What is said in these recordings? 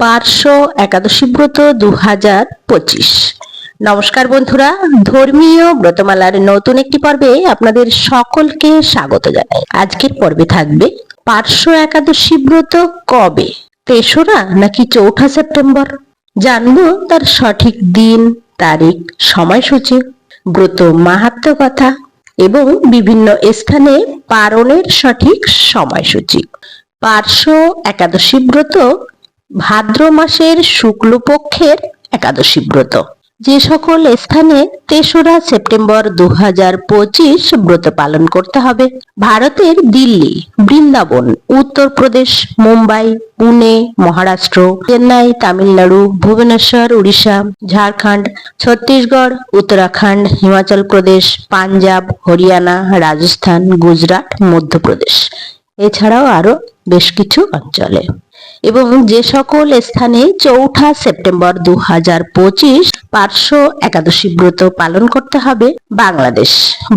পার্শ্ব একাদশী ব্রত দু হাজার পঁচিশ। নমস্কার বন্ধুরা, ধর্মীয় ব্রতমালার নতুন একটি পর্বে আপনাদের সকলকে স্বাগত জানাই। আজকের পর্বে থাকবে পার্শ্ব একাদশী ব্রত কবে? তেসরা নাকি চৌঠা সেপ্টেম্বর? জানব তার সঠিক দিন, তারিখ, সময়সূচি, ব্রত মাহাত্ম কথা এবং বিভিন্ন স্থানে পালনের সঠিক সময়সূচি। পার্শ্ব একাদশী ব্রত ভাদ্র মাসের শুক্লপক্ষের একাদশী ব্রত। যে সকল স্থানে তেসরা সেপ্টেম্বর দু পঁচিশ ব্রত পালন করতে হবে। ভারতের দিল্লি, বৃন্দাবন, উত্তরপ্রদেশ, মুম্বাই, পুনে, মহারাষ্ট্র, চেন্নাই, তামিলনাড়ু, ভুবনেশ্বর, উড়িষ্যা, ঝাড়খণ্ড, ছত্তিশগড়, উত্তরাখণ্ড, হিমাচল প্রদেশ, পাঞ্জাব, হরিয়ানা, রাজস্থান, গুজরাট, মধ্যপ্রদেশ। এছাড়াও আরও বেশ কিছু অঞ্চলে। এবং যে সকল স্থানে চৌঠা সেপ্টেম্বর দু হাজার পঁচিশ পার্শ্ব একাদশী ব্রত পালন করতে হবে বাংলাদেশ,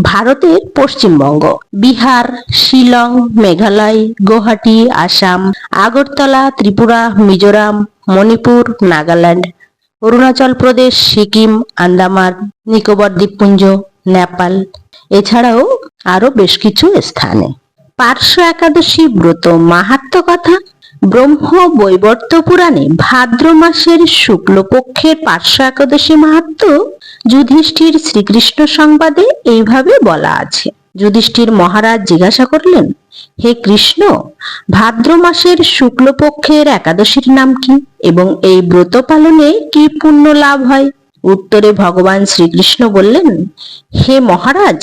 ভারতের পশ্চিমবঙ্গ, বিহার, শিলং, মেঘালয়, গুয়াহাটি, আসাম, আগরতলা, ত্রিপুরা, মিজোরাম, মণিপুর, নাগাল্যান্ড, অরুণাচল প্রদেশ, সিকিম, আন্দামান, নিকোবর দ্বীপপুঞ্জ, নেপাল, এছাড়াও আরও বেশ কিছু স্থানে। পার্শ্ব একাদশী ব্রত মাহাত্ম কথা ব্রহ্ম বৈবর্ত পুরাণে ভাদ্র মাসের শুক্লপক্ষের পার্শ্ব একাদশী মাহাত্ম যুধিষ্ঠির শ্রীকৃষ্ণ সংবাদে এইভাবে বলা আছে। যুধিষ্ঠির মহারাজ জিজ্ঞাসা করলেন, হে কৃষ্ণ, ভাদ্র মাসের শুক্লপক্ষের একাদশীর নাম কি এবং এই ব্রত পালনে কি পুণ্য লাভ হয়? উত্তরে ভগবান শ্রীকৃষ্ণ বললেন, হে মহারাজ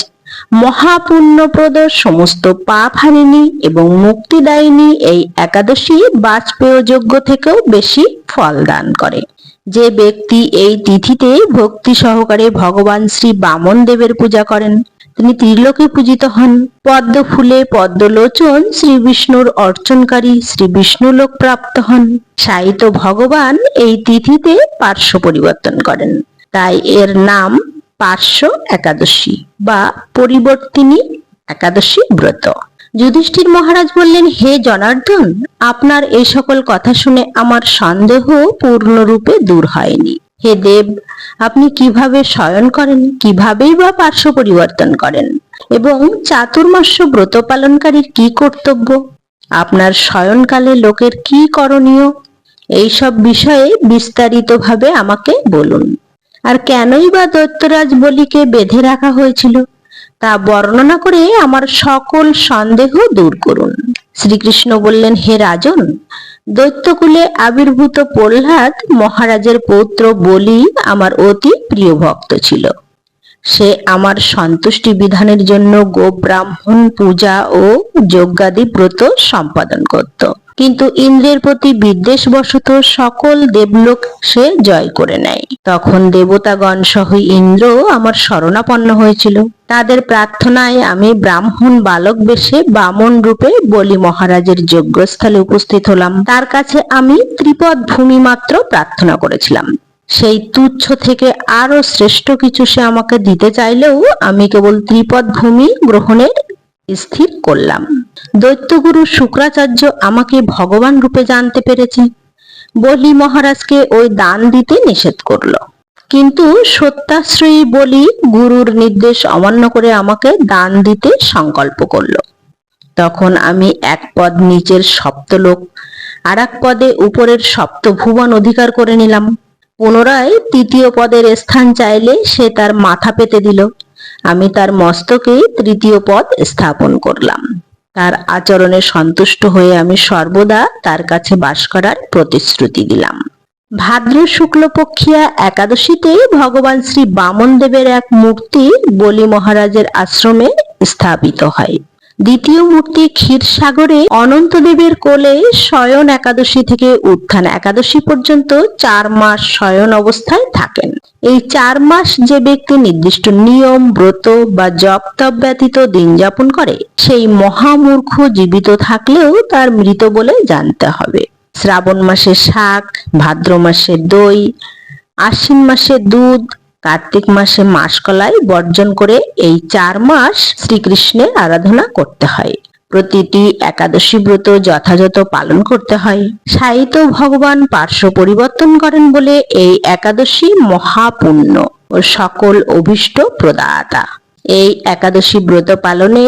মহাপুণ্যপ্রদ সমস্ত পাপ হারিনি এবং মুক্তিদায়িনী এই একাদশী বাজপেয় যজ্ঞ থেকেও বেশি ফল দান করে। যে ব্যক্তি এই তিথিতে ভক্তি সহকারে ভগবান শ্রী বামন দেবের পূজা করেন, তিনি ত্রিলোকে পূজিত হন। পদ্ম ফুলে পদ্মলোচন শ্রী বিষ্ণুর অর্চনকারী শ্রী বিষ্ণু লোক প্রাপ্ত হন। সাহিত্য ভগবান এই তিথিতে পার্শ্ব পরিবর্তন করেন। তাই এর নাম পার্শ্ব একাদশী বা পরিবর্তিনী একাদশী ব্রত। যুধিষ্ঠির মহারাজ বললেন, হে জনার্দন, আপনার এই সকল কথা শুনে আমার সন্দেহ পূর্ণরূপে দূর হয়নি। হে দেব, আপনি কীভাবে শয়ন করেন, কিভাবেই বা পার্শ্ব পরিবর্তন করেন? এবং চাতুর্মাস্য ব্রত পালনকারীর কি কর্তব্য? আপনার শয়নকালে লোকের কি করণীয়? এইসব বিষয়ে বিস্তারিতভাবে আমাকে বলুন। আর কেনই বা দৈত্যরাজ বলিকে বেঁধে রাখা হয়েছিল, তা বর্ণনা করে আমার সকল সন্দেহ দূর করুন। শ্রীকৃষ্ণ বললেন, হে রাজন, দৈত্যকুলে আবির্ভূত প্রহ্লাদ মহারাজের পৌত্র বলি আমার অতি প্রিয় ভক্ত ছিল। সে আমার সন্তুষ্টি বিধানের জন্য গো ব্রাহ্মণ পূজা ও যজ্ঞাদি ব্রত সম্পাদন করত। কিন্তু ইন্দ্রের প্রতি বিদ্বেষবশত সকল দেবলোক সে জয় করে নেয়। তখন দেবতাগণ সহ ইন্দ্র আমার শরণাপন্ন হয়েছিল। তাদের প্রার্থনায় আমি ব্রাহ্মণ বালক বেশে বামন রূপে বলি মহারাজের যজ্ঞস্থলে উপস্থিত হলাম। তার কাছে আমি ত্রিপদ ভূমি মাত্র প্রার্থনা করেছিলাম। সেই তুচ্ছ থেকে আরও শ্রেষ্ঠ কিছু সে আমাকে দিতে চাইলেও আমি কেবল ত্রিপদ ভূমি গ্রহণের স্থির করলাম। দৈত্যগুরু শুক্রাচার্য আমাকে ভগবান রূপে জানতে পেরেছে। বলি মহারাজকে ওই দান দিতে নিষেধ করল। কিন্তু সত্যাশ্রয়ী বলি গুরুর নির্দেশ অমান্য করে আমাকে দান দিতে সংকল্প করল। তখন আমি এক পদ নিচের সপ্তলোক আর এক পদে উপরের সপ্তভুবন অধিকার করে নিলাম। পুনরায় তৃতীয় পদের স্থান চাইলে সে তার মাথা পেতে দিল। আমি তার মস্তকে তৃতীয় পদ স্থাপন করলাম। তার আচরণে সন্তুষ্ট হয়ে আমি সর্বদা তার কাছে বাস করার প্রতিশ্রুতি দিলাম। ভাদ্র শুক্লপক্ষিয়া একাদশীতে ভগবান শ্রী বামন দেবের এক মূর্তি বলি মহারাজের আশ্রমে স্থাপিত হয়। দ্বিতীয় মূর্তি ক্ষীরসাগরে অনন্তদেবের কোলে শয়ন একাদশী থেকে উত্থান। একাদশী পর্যন্ত চার মাস শয়ন অবস্থায় থাকেন। এই চার মাস যে ব্যক্তি নির্দিষ্ট নিয়ম, ব্রত বা জপ তপ ব্যতীত দিন যাপন করে, সেই মহামূর্খ জীবিত থাকলেও তার মৃত বলে জানতে হবে। শ্রাবণ মাসে শাক, ভাদ্র মাসে দই, আশ্বিন মাসে দুধ কার্তিক মাসে মাসকলাই বর্জন করে এই চার মাস শ্রীকৃষ্ণের আরাধনা করতে হয়। প্রতিটি একাদশী ব্রত যথাযথ পালন করতে হয়। সাহিত্য ভগবান পার্শ্ব পরিবর্তন করেন বলে এই একাদশী মহাপুণ্য ও সকল অভিষ্ট প্রদাতা। এই একাদশী ব্রত পালনে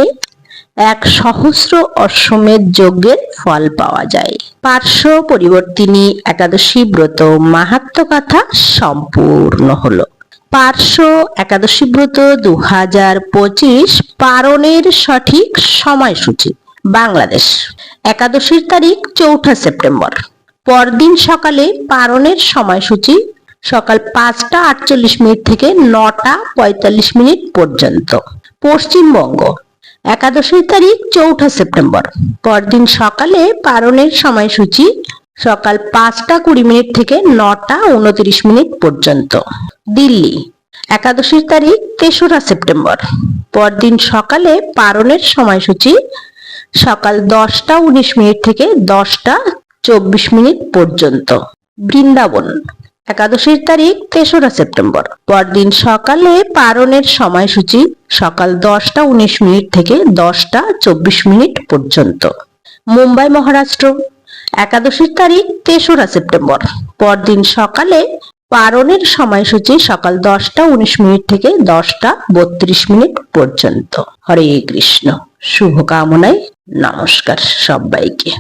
এক সহস্র অশ্বমেধ যজ্ঞের ফল পাওয়া যায়। পার্শ্ব পরিবর্তিনী একাদশী ব্রত মাহাত্ম কথা সম্পূর্ণ হলো। পার্শ্ব একাদশী ব্রত দু হাজার পঁচিশ পারণের সঠিক সময়সূচি, বাংলাদেশ। একাদশীর তারিখ চৌঠা সেপ্টেম্বর। পরদিন সকালে পারণের সময়সূচি সকাল পাঁচটা আটচল্লিশ মিনিট থেকে নটা পঁয়তাল্লিশ মিনিট পর্যন্ত। পশ্চিমবঙ্গ। একাদশীর তারিখ চৌঠা সেপ্টেম্বর। পরদিন সকালে পারণের সময়সূচি সকাল পাঁচটা কুড়ি মিনিট থেকে নটা উনত্রিশ মিনিট পর্যন্ত। দিল্লি, একাদশীর তারিখ তেসরা সেপ্টেম্বর। পরদিন সকালে পারণের সময়সূচি সকাল দশটা উনিশ মিনিট থেকে দশটা চব্বিশ মিনিট পর্যন্ত। বৃন্দাবন, একাদশীর তারিখ তেসরা সেপ্টেম্বর। পরদিন সকালে পারণের সময়সূচি সকাল দশটা উনিশ মিনিট থেকে দশটা চব্বিশ মিনিট পর্যন্ত। মুম্বাই মহারাষ্ট্র একাদশীর তারিখ তেসরা সেপ্টেম্বর। পরদিন সকালে পারণের সময়সূচি সকাল দশটা উনিশ মিনিট থেকে দশটা বত্রিশ মিনিট পর্যন্ত। হরে কৃষ্ণ, শুভকামনায় নমস্কার সবাইকে।